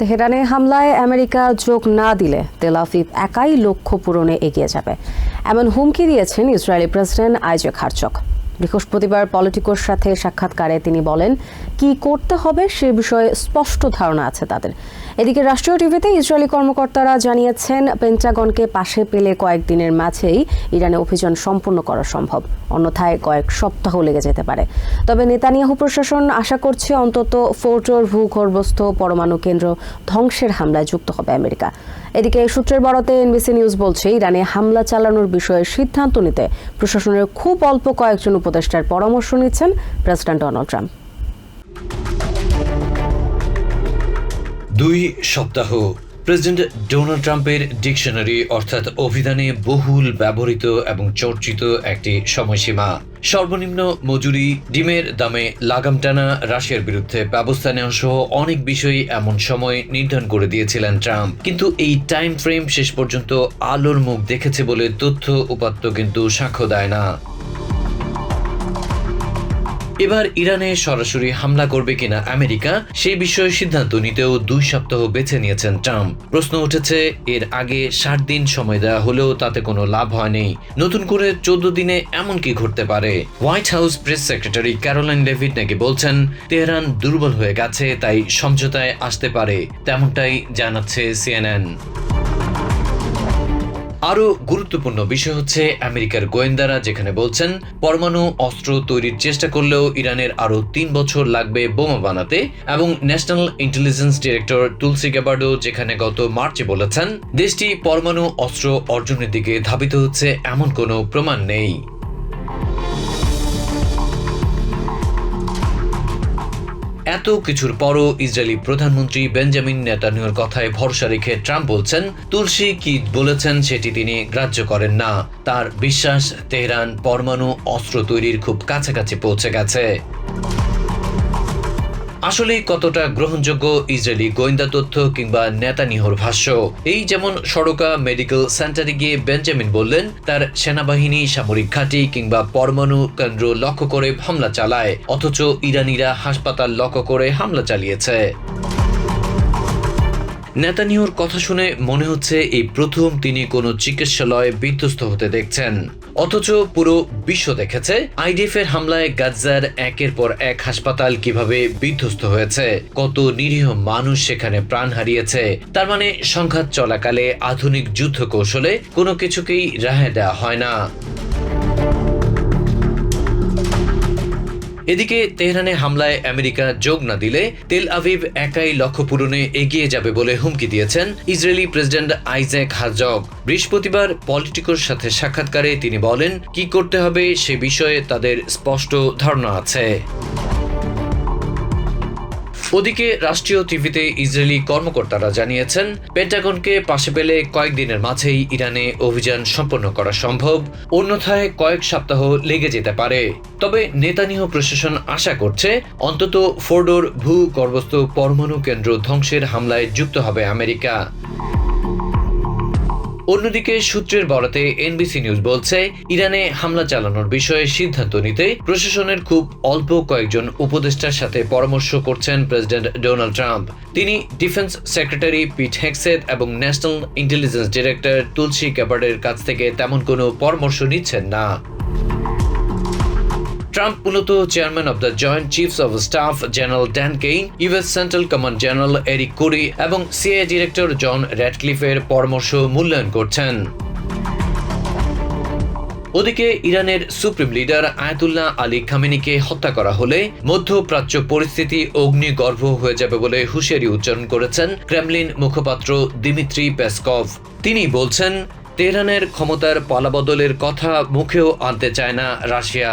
তেহরানে হামলায় আমেরিকা যোগ না দিলে তেল আভিভ একাই লক্ষ্য পূরণে এগিয়ে যাবে। এমন হুমকি দিয়েছেন ইসরায়েলি প্রেসিডেন্ট আইজেক হারচক। বৃহস্পতিবার পলিটিকোর সাথে সাক্ষাৎকারে তিনি বলেন, কি করতে হবে সে বিষয়ে স্পষ্ট ধারণা আছে তাদের। এদিকে রাষ্ট্রীয় টিভিতে ইসরায়েলি কর্মকর্তারা জানিয়েছেন, পেন্টাগনকে পাশে পেলে কয়েকদিনের মাঝেই ইরানে অভিযান সম্পূর্ণ করা সম্ভব। অন্যথায় কয়েক সপ্তাহ লেগে যেতে পারে। তবে নেতানিয়াহু প্রশাসন আশা করছে অন্তত ফোর্টোর ভূগর্ভস্থ পরমাণু কেন্দ্র ধ্বংসের হামলায় যুক্ত হবে আমেরিকা। এদিকে সূত্রের বরাতে এনবিসি নিউজ বলছে, ইরানে হামলা চালানোর বিষয়ে সিদ্ধান্ত নিতে প্রশাসনের খুব অল্প কয়েকজন উপদেষ্টার পরামর্শ নিচ্ছেন প্রেসিডেন্ট ডোনাল্ড ট্রাম্প। দুই সপ্তাহ প্রেসিডেন্ট ডোনাল্ড ট্রাম্পের ডিকশনারি অর্থাৎ অভিধানে বহুল ব্যবহৃত এবং চর্চিত একটি সময়সীমা। সর্বনিম্ন মজুরি, ডিমের দামে লাগাম টানা রাশিয়ার বিরুদ্ধে ব্যবস্থা নেওয়া সহ অনেক বিষয়ই এমন সময় নির্ধারণ করে দিয়েছিলেন ট্রাম্প। কিন্তু এই টাইম ফ্রেম শেষ পর্যন্ত আলোর মুখ দেখেছে বলে তথ্য উপাত্ত কিন্তু সাক্ষ্য দেয় না। এবার ইরানে সরাসরি হামলা করবে কিনা আমেরিকা, সেই বিষয়ে সিদ্ধান্ত নিতেও দুই সপ্তাহ বেছে নিয়েছেন ট্রাম্প। প্রশ্ন উঠেছে, এর আগে ষাট দিন সময় দেওয়া হলেও তাতে কোনো লাভ হয়নি। নতুন করে চোদ্দ দিনে এমন কি ঘটতে পারে? White House press secretary Caroline David নাকি বলছেন, তেহরান দুর্বল হয়ে গেছে, তাই সমঝোতায় আসতে পারে, তেমনটাই জানাচ্ছে সিএনএন। আরও গুরুত্বপূর্ণ বিষয় হচ্ছে আমেরিকার গোয়েন্দারা যেখানে বলছেন, পরমাণু অস্ত্র তৈরির চেষ্টা করলেও ইরানের আরও তিন বছর লাগবে বোমা বানাতে এবং national intelligence director Tulsi Gabbard যেখানে গত মার্চে বলেছেন, দেশটি পরমাণু অস্ত্র অর্জনের দিকে ধাবিত হচ্ছে এমন কোনো প্রমাণ নেই। এত কিছুর পরও ইসরায়েলি প্রধানমন্ত্রী বেঞ্জামিন নেতানিয়র কথায় ভরসা রেখে ট্রাম্প বলছেন, তুলসী কি বলেছেন সেটি তিনি গ্রাহ্য করেন না। তার বিশ্বাস তেহরান পরমাণু অস্ত্র তৈরির খুব কাছাকাছি পৌঁছে গেছে। আসলে কতটা গ্রহণযোগ্য ইসরায়েলি গোয়েন্দা তথ্য কিংবা নেতানিহর ভাষ্য? এই যেমন সড়কা মেডিকেল সেন্টারে গিয়ে বেঞ্জামিন বললেন, তার সেনাবাহিনী সামরিক ঘাঁটি কিংবা পরমাণু কেন্দ্র লক্ষ্য করে হামলা চালায়, অথচ ইরানিরা হাসপাতাল লক্ষ্য করে হামলা চালিয়েছে। নেতানিয়াহুর কথা শুনে মনে হচ্ছে এই প্রথম তিনি কোনো চিকিৎসালয়ে বিধ্বস্ত হতে দেখছেন। অথচ পুরো বিশ্ব দেখেছে, আইডিএফ এর হামলায় গাজার একের পর এক হাসপাতাল কীভাবে বিধ্বস্ত হয়েছে, কত নিরীহ মানুষ সেখানে প্রাণ হারিয়েছে, তার মানে সংঘাত চলাকালে আধুনিক যুদ্ধ কৌশলে কোনো কিছুকেই রেহাই দেওয়া হয় না। এদিকে তেহরানে হামলায় আমেরিকা যোগ না দিলে তেল আভিভ একাই লক্ষ্য পূরণে এগিয়ে যাবে বলে হুমকি দিয়েছেন ইসরায়েলি প্রেসিডেন্ট আইজ্যাক হাজক বৃহস্পতিবার পলিটিকোর সাথে সাক্ষাৎকারে তিনি বলেন, কি করতে হবে সে বিষয়ে তাদের স্পষ্ট ধারণা আছে। ওদিকে রাষ্ট্রীয় টিভিতে ইসরায়েলি কর্মকর্তারা জানিয়েছেন, পেন্টাগনকে পাশে পেলে কয়েকদিনের মাঝেই ইরানে অভিযান সম্পন্ন করা সম্ভব। অন্যথায় কয়েক সপ্তাহ লেগে যেতে পারে। তবে নেতানিহ প্রশাসন আশা করছে, অন্তত ফোর্ডোর ভূগর্ভস্থ পরমাণু কেন্দ্র ধ্বংসের হামলায় যুক্ত হবে আমেরিকা। অন্যদিকে সূত্রের বরাতে এনবিসি নিউজ বলছে, ইরানে হামলা চালানোর বিষয়ে সিদ্ধান্ত নিতে প্রশাসনের খুব অল্প কয়েকজন উপদেষ্টার সাথে পরামর্শ করছেন প্রেসিডেন্ট ডোনাল্ড ট্রাম্প। তিনি ডিফেন্স সেক্রেটারি পিট হেক্সেট এবং ন্যাশনাল ইন্টেলিজেন্স ডিরেক্টর তুলসী ক্যাপার্ডের কাছ থেকে তেমন কোনো পরামর্শ নিচ্ছেন না। ট্রাম্প মূলত chairman of the joint chiefs of staff general Dan Caine, US central command general Erik কুরি এবং সিআই ডিরেক্টর জন র্যাডক্লিফের পরামর্শ মূল্যায়ন করছেন। ওদিকে ইরানের সুপ্রিম লিডার আয়াতুল্লাহ আলী খামেনিকে হত্যা করা হলে মধ্যপ্রাচ্য পরিস্থিতি অগ্নিগর্ভ হয়ে যাবে বলে হুঁশিয়ারি উচ্চারণ করেছেন ক্রেমলিন মুখপাত্র দিমিত্রি পেসকভ। তিনি বলছেন, তেহরানের ক্ষমতার পালাবদলের কথা মুখেও আনতে চায় না Russia.